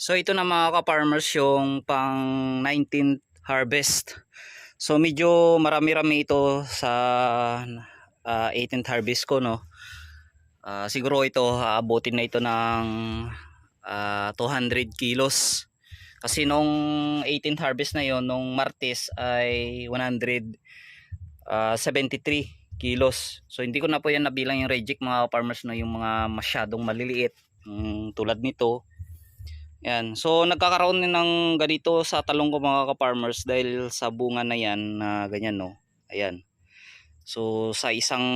So ito na mga ka-farmers yung pang 19th harvest. So medyo marami-rami ito sa ah, 18th harvest ko no. Ah, siguro ito aabotin na ito ng ah, 200 kilos. Kasi nung 18th harvest na yon nung Martes ay 173 kilos. So hindi ko na po yan nabilang yung reject mga farmers no yung mga masyadong maliliit mm, tulad nito. Yan. So nagkakaroon din ng ganito sa talong ko mga ka-farmers dahil sa bunga na yan na ganyan no. Ayan. So sa isang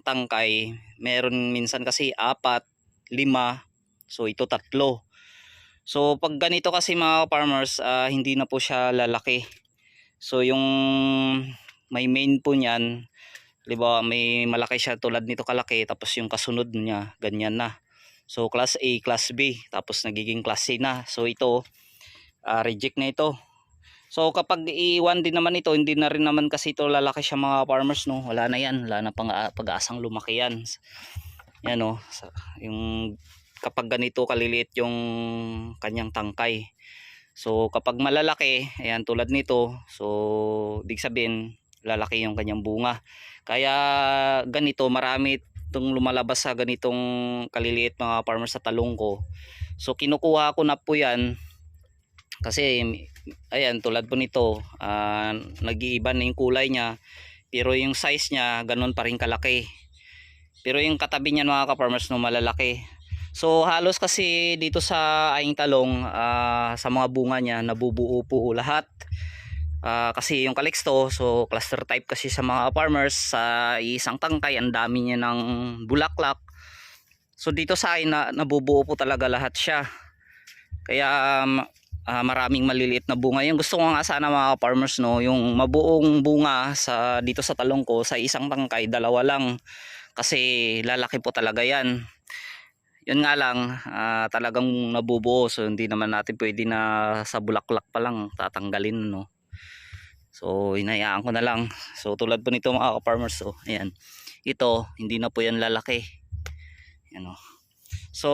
tangkay, meron minsan kasi apat, lima, so ito tatlo. So pag ganito kasi mga farmers, ah, hindi na po siya lalaki. So yung may main po niyan, Diba, may malaki siya tulad nito kalaki tapos yung kasunod niya ganyan na. So class A, class B, tapos nagiging class C na. So ito ah, reject na ito. So kapag iwan din naman ito, hindi na rin naman kasi ito lalaki siya mga farmers no. Wala na yan, wala na pang ah, pag-asang lumaki yan. Yan no, sa, yung kapag ganito kaliliit yung kanyang tangkay. So kapag malalaki, ayan tulad nito, so big sabihin lalaki yung kanyang bunga. Kaya ganito marami itong lumalabas sa ganitong kaliliit mga farmers sa talong ko. So kinukuha ko na po yan kasi ayan tulad po nito ah, nag-iiba na yung kulay niya pero yung size niya ganun pa rin kalaki. Pero yung katabi niya mga ka-farmers no malalaki. So halos kasi dito sa aing talong ah, sa mga bunga niya nabubuo po lahat. Ah, kasi yung Calixto, so cluster type kasi sa mga farmers sa isang tangkay, ang dami niya ng bulaklak. So dito sa akin na nabubuo po talaga lahat siya. Kaya um, ah, maraming maliliit na bunga. Yung gusto ko nga sana mga farmers no, yung mabuong bunga sa dito sa talong ko sa isang tangkay, dalawa lang. Kasi lalaki po talaga 'yan. Yun nga lang, ah, talagang nabubuo so hindi naman natin pwede na sa bulaklak pa lang tatanggalin no. So, hinayaan ko na lang. So, tulad po nito mga ka-farmers. So, ayan. Ito, hindi na po yan lalaki. Ayan o. So,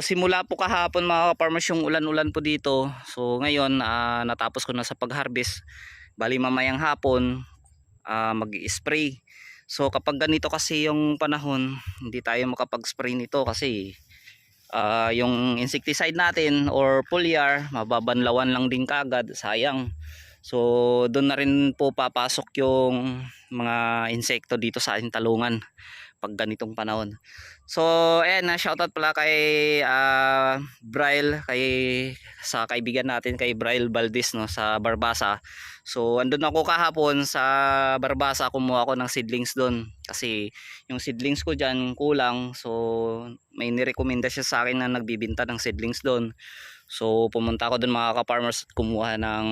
simula po kahapon mga ka-farmers yung ulan-ulan po dito. So, ngayon, ah, natapos ko na sa pag-harvest. Bali mamayang hapon, ah, mag-spray. So, kapag ganito kasi yung panahon, hindi tayo makapag-spray nito kasi ah, yung insecticide natin or foliar, mababanlawan lang din kagad. Sayang. So doon na rin po papasok yung mga insekto dito sa ating talungan pag ganitong panahon. So ayan na shoutout pala kay uh, Braille kay sa kaibigan natin kay Braille Valdez no sa Barbasa. So andun ako kahapon sa Barbasa kumuha ako ng seedlings doon kasi yung seedlings ko diyan kulang. So may nirekomenda siya sa akin na nagbibinta ng seedlings doon. So pumunta ako doon mga ka-farmers at kumuha ng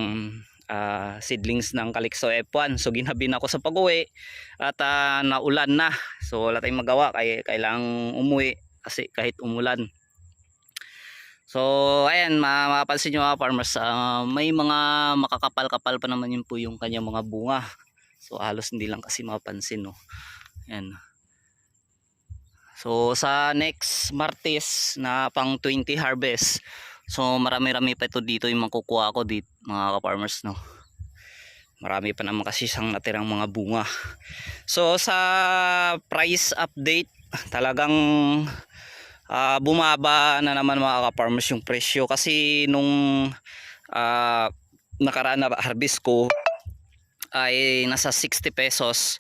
ah, seedlings ng Calixto F1. So ginabi na ako sa pag-uwi at ah, naulan na. So wala tayong magawa kaya kailangang umuwi kasi kahit umulan. So ayan ma mapapansin nyo mga farmers ah, may mga makakapal-kapal pa naman yun po yung kanyang mga bunga. So halos hindi lang kasi mapansin no. Ayan. So sa next Martes na pang 20 harvest So marami-rami pa ito dito yung makukuha ko dito mga ka-farmers no. Marami pa naman kasi siyang natirang mga bunga. So sa price update talagang ah, bumaba na naman mga ka-farmers yung presyo kasi nung ah, nakaraan na harvest ko ay nasa 60 pesos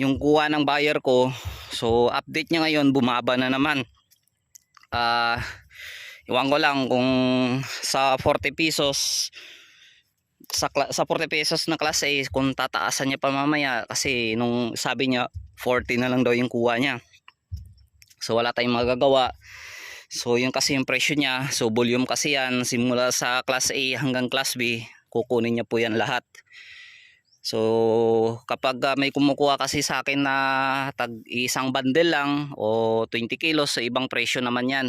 yung kuha ng buyer ko. So update niya ngayon bumaba na naman. Ah Iwan ko lang kung sa 40 pesos sa sa 40 pesos na class A kung tataasan niya pa mamaya kasi nung sabi niya 40 na lang daw yung kuha niya. So wala tayong magagawa. So yun kasi yung presyo niya. So volume kasi yan simula sa class A hanggang class B kukunin niya po yan lahat. So kapag ah, may kumukuha kasi sa akin na tag isang bundle lang o 20 kilos sa ibang presyo naman yan.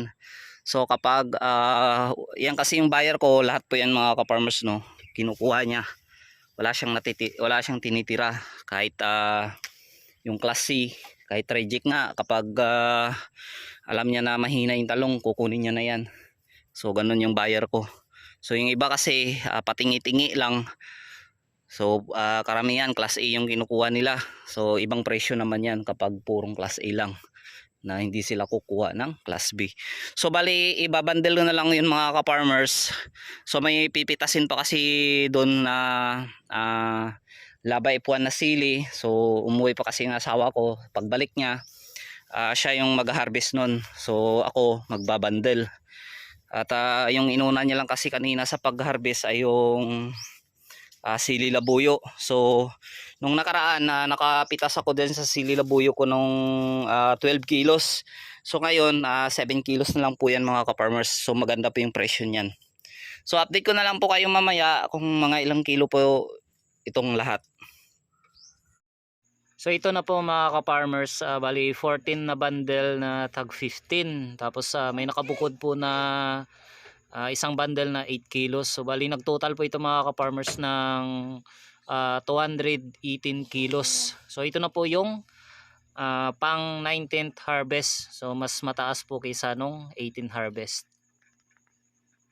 So kapag ah, yan kasi yung buyer ko, lahat po yan mga ka-farmers no, kinukuha niya. Wala siyang natiti wala siyang tinitira kahit ah, yung class C, kahit reject nga kapag ah, alam niya na mahina yung talong, kukunin niya na yan. So ganun yung buyer ko. So yung iba kasi ah, patingi-tingi lang. So ah, karamihan class A yung kinukuha nila. So ibang presyo naman yan kapag purong class A lang na hindi sila kukuha ng class B. So bali ibabandel ko na lang yun mga ka-farmers. So may pipitasin pa kasi doon na ah, labay puwan na sili. So umuwi pa kasi ng asawa ko. Pagbalik niya, ah, siya yung mag-harvest nun. So ako magbabandel. At ah, yung inuna niya lang kasi kanina sa pag-harvest ay yung ah, sili labuyo. So nung nakaraan na nakapitas ako din sa sili labuyo ko nung ah, 12 kilos. So ngayon ah, 7 kilos na lang po yan mga ka-farmers. So maganda po yung presyo niyan. So update ko na lang po kayo mamaya kung mga ilang kilo po itong lahat. So ito na po mga ka-farmers, ah, bali 14 na bundle na tag 15. Tapos ah, may nakabukod po na ah, isang bundle na 8 kilos. So bali nagtotal po ito mga ka-farmers ng ah, 218 kilos. So ito na po yung ah, pang 19th harvest. So mas mataas po kaysa nung 18 harvest.